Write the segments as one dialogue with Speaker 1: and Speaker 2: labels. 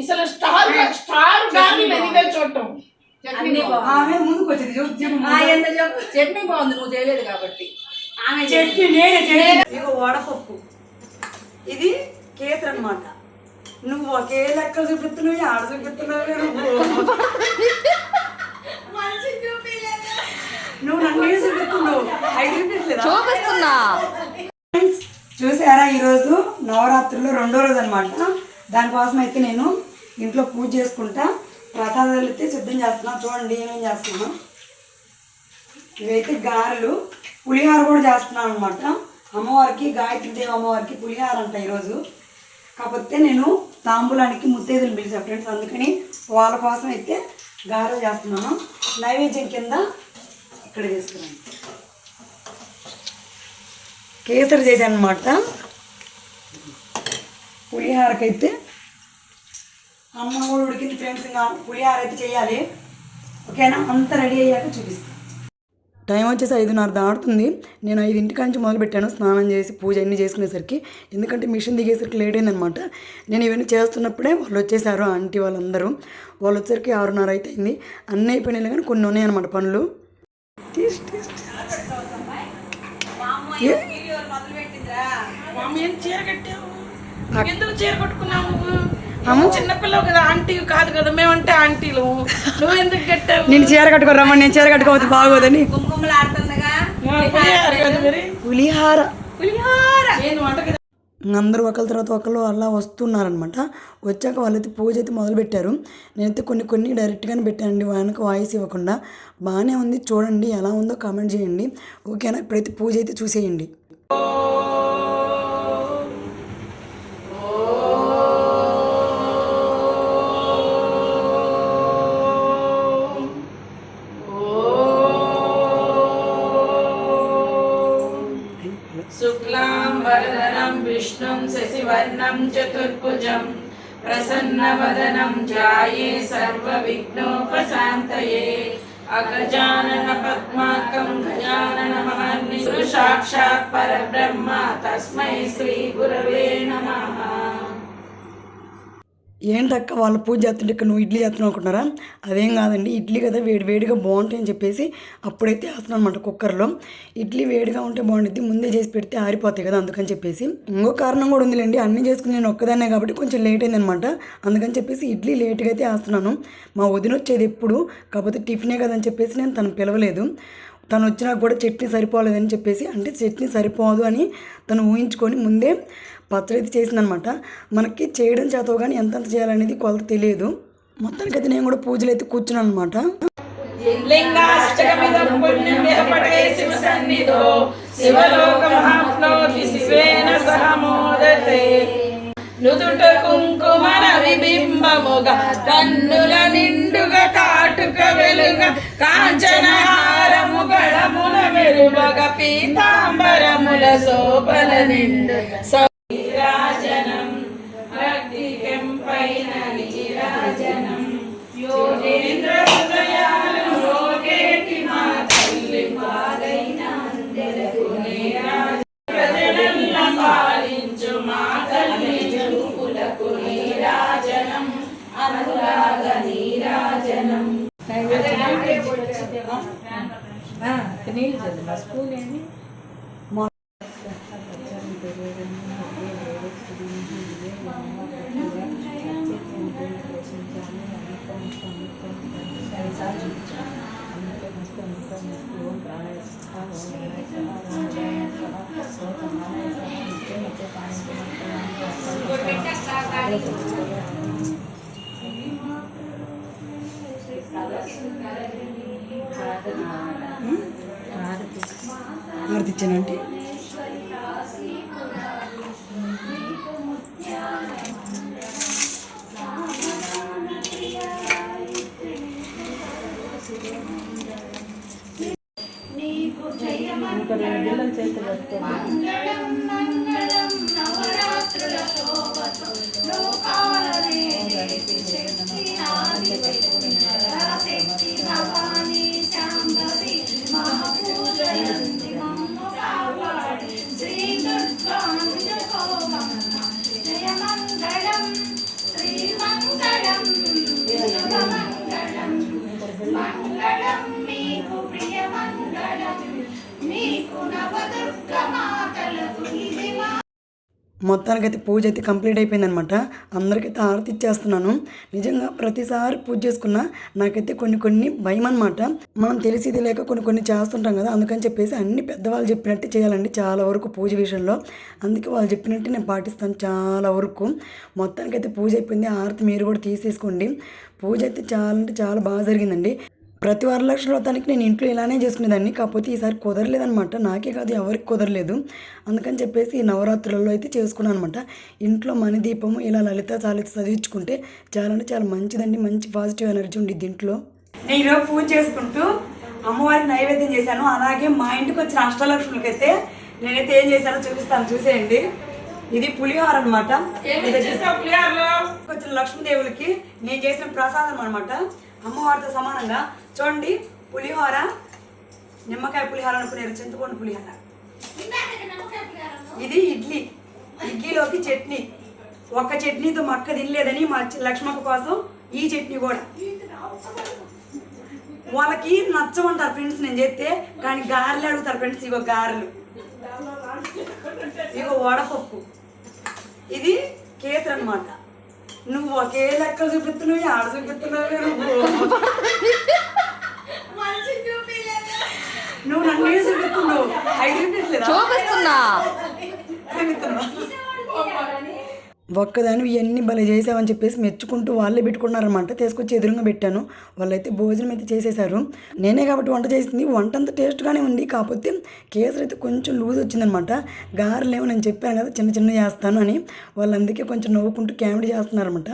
Speaker 1: అసలు star star గాని ఇదే చూడటం.
Speaker 2: బాగుంది.
Speaker 3: ఆమె ముందుకు వచ్చింది.
Speaker 2: చట్నీ బాగుంది నువ్వు చేయలేదు కాబట్టి. ఆమె
Speaker 3: చట్నీ నేనే చట్నీ ఇక వడపప్పు. ఇది కేసరి అన్నమాట. నువ్వు ఒకే లెక్క చూపిస్తున్నావు ఆడ చూపిస్తున్నావు నువ్వు. నువ్వు నన్ను చూపిస్తున్నావు?
Speaker 4: చూపిస్తున్నా.
Speaker 3: ఫ్రెండ్స్ చూసారా ఈరోజు నవరాత్రులు రెండో రోజు అనమాట దానికోసం అయితే నేను ఇంట్లో పూజ చేసుకుంటా ప్రసాదాలు అయితే సిద్ధం చేస్తున్నాను చూడండి ఏమేం చేస్తున్నాను. ఇవైతే గారెలు పులిహార కూడా చేస్తున్నాను అనమాట అమ్మవారికి గాయత్రి దేవి అమ్మవారికి పులిహార అంట ఈరోజు. కాకపోతే నేను తాంబూలానికి ముత్తేదులు పిలిచాను ఫ్రెండ్స్ అందుకని వాళ్ళ కోసం అయితే గారెలు చేస్తున్నాను. నైవేద్యం కింద ఇక్కడ చేసుకున్నాను కేసరి చేశాను అనమాట పులిహారకైతే అమ్మ కూడా ఉడికింది ఫ్రెండ్స్ ఇంకా పులిహార అయితే చేయాలి. ఓకేనా? అంత రెడీ అయ్యాక చూపిస్తాను టైం వచ్చేసి ఐదున్నర దాటుతుంది. నేను ఐదింటికి నుంచి మొదలు పెట్టాను స్నానం చేసి పూజ అన్నీ చేసుకునేసరికి. ఎందుకంటే మిషన్ దిగేసరికి లేట్ అయిందనమాట నేను ఇవన్నీ చేస్తున్నప్పుడే వాళ్ళు వచ్చేసారు ఆంటీ వాళ్ళందరూ. వాళ్ళు వచ్చేసరికి ఆరున్నర అయితే అయింది. అన్నీ అయిపోయినాయి కానీ కొన్ని పనులు. ఏ-
Speaker 1: మమ్మీ ఏం చీర కట్టావు? ఎందుకు చీర కట్టుకున్నావు చిన్నపిల్లవు కదా ఆంటీ కాదు కదా మేమంటే ఆంటీలు. నువ్వు ఎందుకు కట్టావు?
Speaker 3: నేను చీర కట్టుకో రమ్మని నేను చీర కట్టుకోవద్దు బాగోదని.
Speaker 1: పులిహార
Speaker 3: పులిహార. అందరూ ఒకరి తర్వాత ఒకళ్ళు అలా వస్తున్నారనమాట వచ్చాక వాళ్ళైతే పూజ అయితే మొదలుపెట్టారు. నేనైతే కొన్ని కొన్ని డైరెక్ట్గానే పెట్టానండి వెనక వాయిస్ ఇవ్వకుండా. బాగానే ఉంది చూడండి ఎలా ఉందో కామెంట్ చేయండి. ఓకేనా? ఇప్పుడైతే పూజ అయితే చూసేయండి.
Speaker 1: శశివర్ణం చతుర్భుజం ప్రసన్నవదనం ధ్యాయే సర్వ విఘ్నోపశాంతయే అగజానన పద్మాకం గజానన మహర్ని సాక్షాత్ పరబ్రహ్మ
Speaker 3: ఏంటక్క వాళ్ళు పూజ చేస్తుంటే ఇక్కడ నువ్వు ఇడ్లీ చేస్తున్నావు అనుకుంటున్నారా? అదేం కాదండి ఇడ్లీ కదా వేడి వేడిగా బాగుంటాయి అని చెప్పేసి అప్పుడైతే వేస్తున్నాను అనమాట కుక్కర్లో. ఇడ్లీ వేడిగా ఉంటే బాగుంటుంది ముందే చేసి పెడితే ఆరిపోతాయి కదా అందుకని చెప్పేసి. ఇంకో కారణం కూడా ఉందిలేండి అన్నీ చేసుకుని నేను ఒక్కదాన్నే కాబట్టి కొంచెం లేట్ అయింది అనమాట అందుకని చెప్పేసి ఇడ్లీ లేట్గా అయితే వేస్తున్నాను మా వదిన వచ్చేది ఎప్పుడు కాకపోతే టిఫినే కదని చెప్పేసి నేను తను పిలవలేదు. తను వచ్చినా కూడా చట్నీ సరిపోలేదని చెప్పేసి అంటే చట్నీ సరిపోదు అని తను ఊహించుకొని ముందే పచ్చడి అయితే చేసిందనమాట. మనకి చేయడం చేతవు కానీ ఎంతెంత చేయాలనేది కొలత తెలియదు. మొత్తానికైతే నేను కూడా పూజలు అయితే కూర్చున్నాను అనమాట
Speaker 1: నుదుట కుంకుమర విబింబముగా కన్నుల నిండుగా కాటుక వెలుగ కాంచనహారము గళముల మెరువగ పీతాంబరముల శోభల నిండు
Speaker 2: నీళ్ళు చదువు మా స్కూల్ ఏంటి
Speaker 3: హారతి
Speaker 1: మొత్తానికి
Speaker 3: అయితే పూజ అయితే కంప్లీట్ అయిపోయిందనమాట. అందరికైతే ఆరతి ఇచ్చేస్తున్నాను. నిజంగా ప్రతిసారి పూజ చేసుకున్నా నాకైతే కొన్ని కొన్ని భయం అనమాట మనం తెలిసిది లేక కొన్ని కొన్ని చేస్తుంటాం కదా అందుకని చెప్పేసి అన్ని పెద్దవాళ్ళు చెప్పినట్టు చేయాలండి చాలా వరకు పూజ విషయంలో. అందుకే వాళ్ళు చెప్పినట్టు నేను పాటిస్తాను చాలా వరకు. మొత్తానికైతే పూజ అయిపోయింది. ఆరతి మీరు కూడా తీసేసుకోండి. పూజ అయితే చాలా అంటే చాలా బాగా జరిగిందండి. ప్రతి వరలక్ష్మి వ్రతానికి నేను ఇంట్లో ఇలానే చేసుకునేదాన్ని. కాకపోతే ఈసారి కుదరలేదనమాట నాకే కాదు ఎవరికి కుదరలేదు. అందుకని చెప్పేసి ఈ నవరాత్రులలో అయితే చేసుకున్నాను అనమాట ఇంట్లో మణి దీపము ఇలా లలిత చాలిత చదివించుకుంటే చాలా అంటే చాలా మంచిదండి. మంచి పాజిటివ్ ఎనర్జీ ఉండిద్ది ఇంట్లో. నేను ఈరోజు పూజ చేసుకుంటూ అమ్మవారికి నైవేద్యం చేశాను. అలాగే మా ఇంటికి వచ్చిన అష్టలక్ష్ములకి అయితే నేనైతే ఏం చేశానో చూపిస్తాను. చూసేయండి. ఇది పులిహోర అనమాట వచ్చిన లక్ష్మీదేవులకి నేను చేసిన ప్రసాదం అనమాట అమ్మవారితో సమానంగా చూడండి పులిహోర నిమ్మకాయ పులిహోర అనుకునే చింతపండు పులిహోర. ఇది ఇడ్లీ. ఇడ్లీలోకి చట్నీ. ఒక్క చట్నీతో మక్క తినలేదని మా లక్ష్మక్క కోసం ఈ చట్నీ కూడా. వాళ్ళకి నచ్చమంటారు ఫ్రెండ్స్ నేను చేస్తే కానీ గారెలు అడుగుతారు ఫ్రెండ్స్ ఇగో గారెలు. ఇగో వడపప్పు. ఇది కేసరి అన్నమాట నువ్వు ఒకే లెక్క చూపిస్తున్నావు ఆడ చూపిస్తున్నావు నువ్వు. నువ్వు నన్ను ఏం చూపిస్తున్నావు? అవి చూపించలేదా
Speaker 4: చూపిస్తున్నా.
Speaker 3: చూపిస్తున్నావు ఒక్కదాని ఇవన్నీ భలే చేసావని చెప్పేసి మెచ్చుకుంటూ వాళ్ళే పెట్టుకున్నారనమాట తీసుకొచ్చి ఎదురుగా పెట్టాను. వాళ్ళైతే భోజనం అయితే చేసేసారు నేనే కాబట్టి వంట చేసింది. వంట అంత టేస్ట్గానే ఉంది. కాకపోతే కేసరి అయితే కొంచెం లూజ్ వచ్చిందనమాట గారెలేమో నేను చెప్పాను కదా చిన్న చిన్న చేస్తాను అని. వాళ్ళు అందుకే కొంచెం నవ్వుకుంటూ కామెడీ చేస్తున్నారనమాట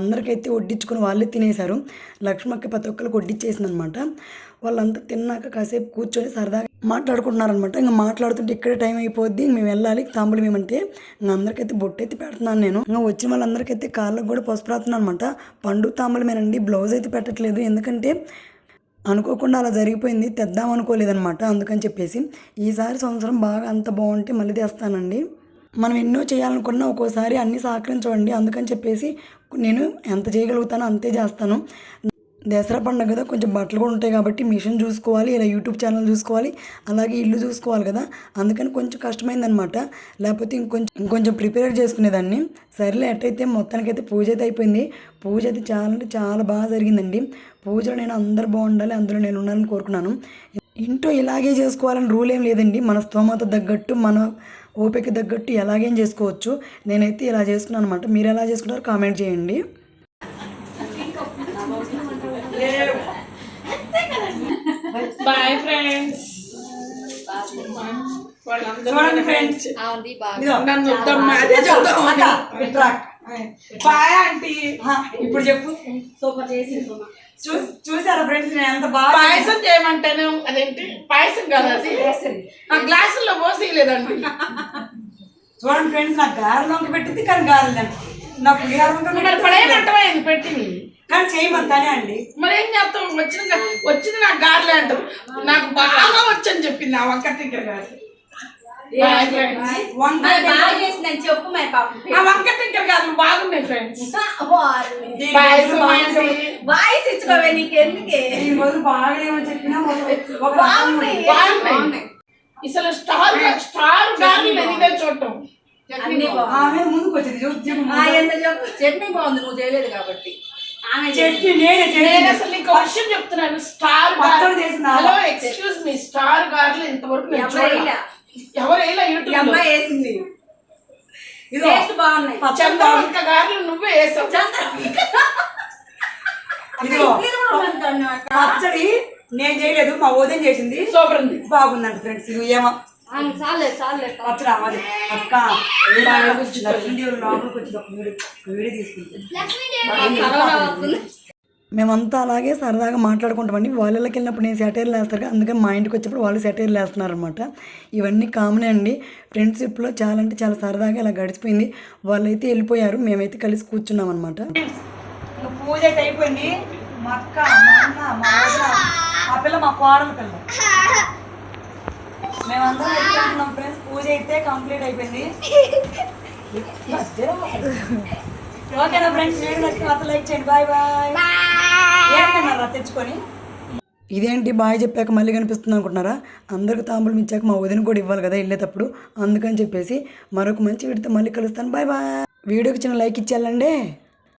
Speaker 3: అందరికైతే వడ్డించుకుని వాళ్ళే తినేశారు. లక్ష్మక్క ప్రతి ఒక్కరికి అనమాట వాళ్ళంతా తిన్నాక కాసేపు కూర్చొని సరదాగా మాట్లాడుకుంటున్నారనమాట. ఇంకా మాట్లాడుతుంటే ఇక్కడే టైం అయిపోద్ది ఇంక మేము వెళ్ళాలి తాంబూలం మేమంటే ఇంకా అందరికైతే బొట్టు అయితే పెడుతున్నాను నేను. ఇంకా వచ్చిన వాళ్ళందరికైతే కాళ్ళకు కూడా పసుపు రాస్తున్నాను అనమాట పండు తాంబూలమేనండి బ్లౌజ్ అయితే పెట్టట్లేదు. ఎందుకంటే అనుకోకుండా అలా జరిగిపోయింది తెద్దాం అనుకోలేదనమాట అందుకని చెప్పేసి. ఈసారి సంవత్సరం బాగా అంత బాగుంటే మళ్ళీ తెస్తానండి. మనం ఎన్నో చేయాలనుకున్నా ఒక్కోసారి అన్ని సహకరించవండి అందుకని చెప్పేసి నేను ఎంత చేయగలుగుతానో అంతే చేస్తాను. దసరా పండుగ కదా కొంచెం బట్టలు కూడా ఉంటాయి కాబట్టి మిషన్ చూసుకోవాలి ఇలా యూట్యూబ్ ఛానల్ చూసుకోవాలి అలాగే ఇల్లు చూసుకోవాలి కదా. అందుకని కొంచెం కష్టమైందనమాట లేకపోతే ఇంకొంచెం ఇంకొంచెం ప్రిపేర్ చేసుకునేదాన్ని. సరేలే ఎట్టయితే మొత్తానికైతే పూజ అయితే అయిపోయింది. పూజ అయితే చాలా అంటే చాలా బాగా జరిగిందండి. పూజలో నేను అందరు బాగుండాలి అందులో నేను ఉండాలని కోరుకున్నాను. ఇంట్లో ఇలాగే చేసుకోవాలని రూల్ ఏం లేదండి. మన స్తోమత తగ్గట్టు మన ఓపిక తగ్గట్టు ఎలాగేం చేసుకోవచ్చు. నేనైతే ఇలా చేసుకున్నాను అనమాట మీరు ఎలా చేసుకుంటారో కామెంట్ చేయండి.
Speaker 5: బాయ్ ఫ్రెండ్స్
Speaker 3: చూడండి ఫ్రెండ్స్.
Speaker 5: నన్ను వద్దమ్మా అదే
Speaker 3: ఇట్రా.
Speaker 5: Bye
Speaker 3: aunty. ఇప్పుడు చెప్పు.
Speaker 4: సూపర్ చేసి
Speaker 3: చూసారా ఫ్రెండ్స్? నేను ఎంత బాగా
Speaker 5: పాయసం చేయమంటాను అదేంటి? పాయసం కాదు అది? ఆ గ్లాసుల్లో పోసేయలేదండి.
Speaker 3: చూడండి ఫ్రెండ్స్ నాకు గారెలు వంక పెట్టింది కానీ గారెలు. నా పులిహార వంక పెట్టింది. కానీ చేయమంతానే అండి.
Speaker 5: మరి ఏం చేస్తాం వచ్చింది వచ్చింది నాకు గారెలే అంటారు. నాకు బాగా వచ్చని చెప్పింది ఆ
Speaker 4: చేసిందని చెప్పు మరి పాపం
Speaker 5: ఆ వంక టింకర్ గారు బాగున్నాయి ఫ్రెండ్స్?
Speaker 4: వాయిస్ ఇచ్చుకోవే నీకు ఎందుకే
Speaker 3: ఈ రోజు బాగలేమని చెప్పినా ఒక- ఒక
Speaker 4: బాగున్నాయి.
Speaker 5: బాగున్నాయి. అసలు స్టార్ స్టార్ గార్లు ఎదిగే చూడటం.
Speaker 4: అన్ని బాగున్నాయి.
Speaker 3: ఆమె ముందుకు వచ్చింది. చూపు చెప్పు
Speaker 4: ఆ, ఎంత చెప్పు. చట్నీ బాగుంది. నువ్వు చేయలేదు కాబట్టి.
Speaker 3: చట్నీ నేనే.
Speaker 5: అసలు నీకు విషయం చెప్తున్నాను.
Speaker 3: Star
Speaker 5: hello excuse me star గార్లు ఇంతవరకు నేను
Speaker 4: ఎవరు
Speaker 5: చూడలే.
Speaker 4: వేయలే.
Speaker 5: ఎవరు వేయలే
Speaker 4: ఈ
Speaker 5: యూట్యూబ్
Speaker 4: వేసింది.
Speaker 5: చంద్రవంక గార్లు నువ్వే వేసావు.
Speaker 3: పచ్చడి నేను చేయలేదు మా ఉదయం చేసింది.
Speaker 5: సూపర్ ఉంది.
Speaker 3: బాగుందంట ఫ్రెండ్స్ ఏమో. లోపలికి ఒక వీడియో ఒక వీడియో మేమంతా అలాగే సరదాగా మాట్లాడుకుంటామండి. వాళ్ళకి వెళ్ళినప్పుడు నేను సెటైర్లు వేస్తారు. కదా అందుకని మా ఇంటికి వచ్చినప్పుడు వాళ్ళు సెటైర్లు వేస్తున్నారు అనమాట ఇవన్నీ కామనే అండి. ఫ్రెండ్షిప్లో చాలా అంటే చాలా సరదాగా ఇలా గడిచిపోయింది. వాళ్ళైతే వెళ్ళిపోయారు. మేమైతే కలిసి కూర్చున్నాం అనమాట పూజ అయితే అయిపోయింది. మా అక్క మా అన్న మా పిల్ల మా కోడల పిల్ల. మేమందరం వెళ్ళిపోతున్నాం ఫ్రెండ్స్. పూజ అయితే కంప్లీట్ అయిపోయింది. ఓకేనా ఫ్రెండ్స్? వీడియో నచ్చితే మాత్రం లైక్ చేయండి. Bye bye. ఏంటన్నారా తెచ్చుకొని? ఇదేంటి బాయ్ చెప్పాక మళ్ళీ కనిపిస్తుంది అనుకుంటున్నారా? అందరికి తాంబూలం ఇచ్చాక మా వదిన కూడా ఇవ్వాలి కదా వెళ్ళేటప్పుడు. అందుకని చెప్పేసి మరొక మంచి వీడితో మళ్ళీ కలుస్తాను. Bye bye. వీడియోకి చిన్న లైక్ ఇచ్చేయాలండి.